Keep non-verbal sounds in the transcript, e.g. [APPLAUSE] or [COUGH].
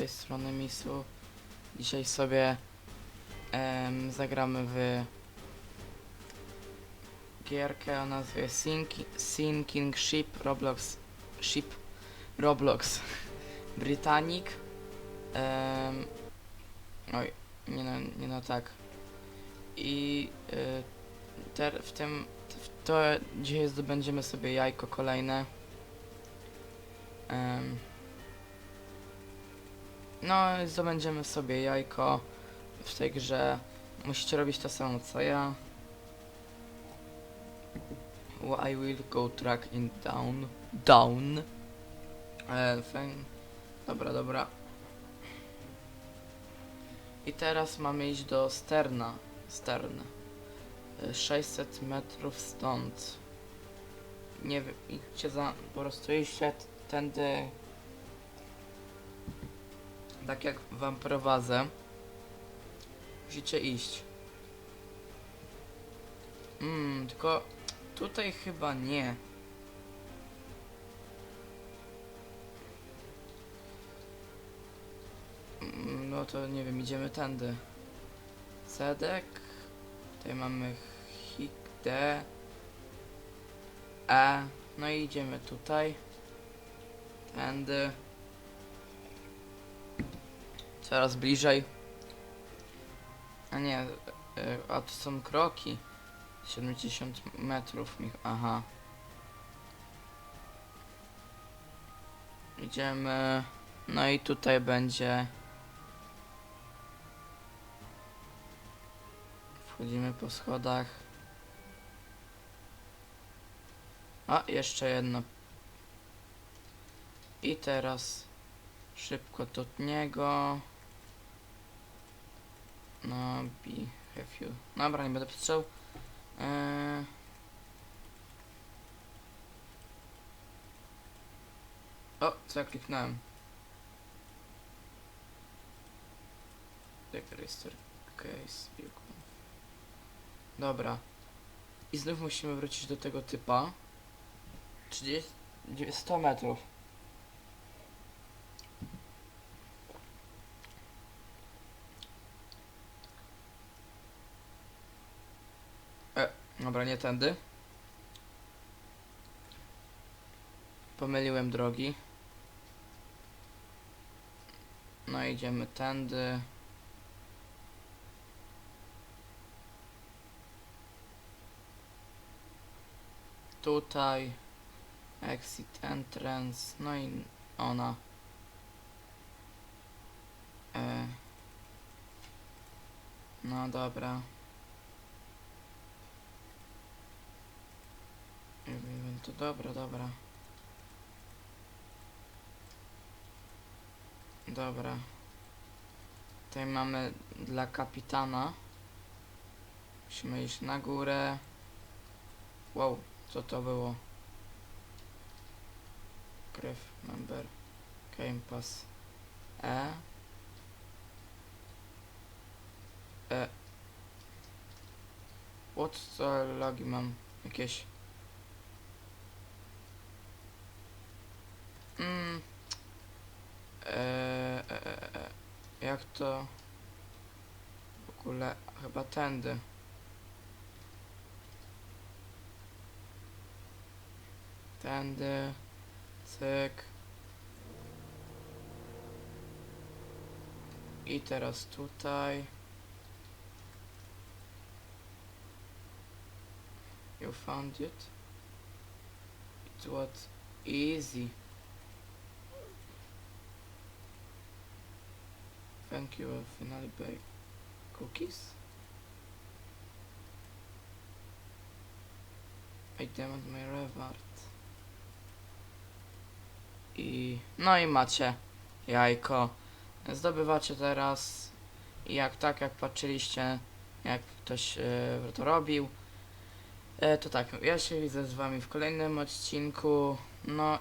tej strony Misu. Dzisiaj sobie em, zagramy w gierkę o nazwie Sinking, Sinking Ship Roblox Ship Roblox [LAUGHS] Britannic. Em, oj, nie no, nie no tak. I y, ter, w tym w to dzisiaj zdobędziemy sobie jajko kolejne. Em, no, zdobędziemy sobie jajko w tej grze. Musicie robić to samo co ja. I will go track in down. Down. E, fajn. Dobra, dobra. I teraz mamy iść do Sterna. Stern. E, 600 metrów stąd. Nie wiem, idźcie za, po prostu idźcie tędy. Tak jak wam prowadzę. Musicie iść. Mmm, tylko tutaj chyba nie. Mm, No to nie wiem, idziemy tędy. Sedek. Tutaj mamy hik, D. E. No i idziemy tutaj. Tędy. Coraz bliżej. A nie, y, a to są kroki. 70 metrów. Aha. Idziemy. No i tutaj będzie. Wchodzimy po schodach. A, jeszcze jedno. I teraz szybko do niego. No, be have you. Dobra, nie będę patrzał. Eee... O, co ja kliknąłem? Register case view. Dobra. I znów musimy wrócić do tego typa. 30... 100 metrów. E, dobra, nie tędy. Pomyliłem drogi. No idziemy tędy. Tutaj. Exit entrance. No i ona. E. No dobra. Nie wiem, to dobra, dobra. Dobra. Tutaj mamy dla kapitana. Musimy iść na górę. Wow, co to było? Krew, member, game pass. E. E. What co logi mam? Jakieś. Mm. E, e, e, e. Jak to? W ogóle chyba tędy. Tędy. Cyk. I teraz tutaj. You found it? It was easy. Thank you, finally baked cookies. I demand my reward. I no i macie jajko. Zdobywacie teraz i jak tak jak patrzyliście jak ktoś e, to robił. E, to tak, ja się widzę z wami w kolejnym odcinku. No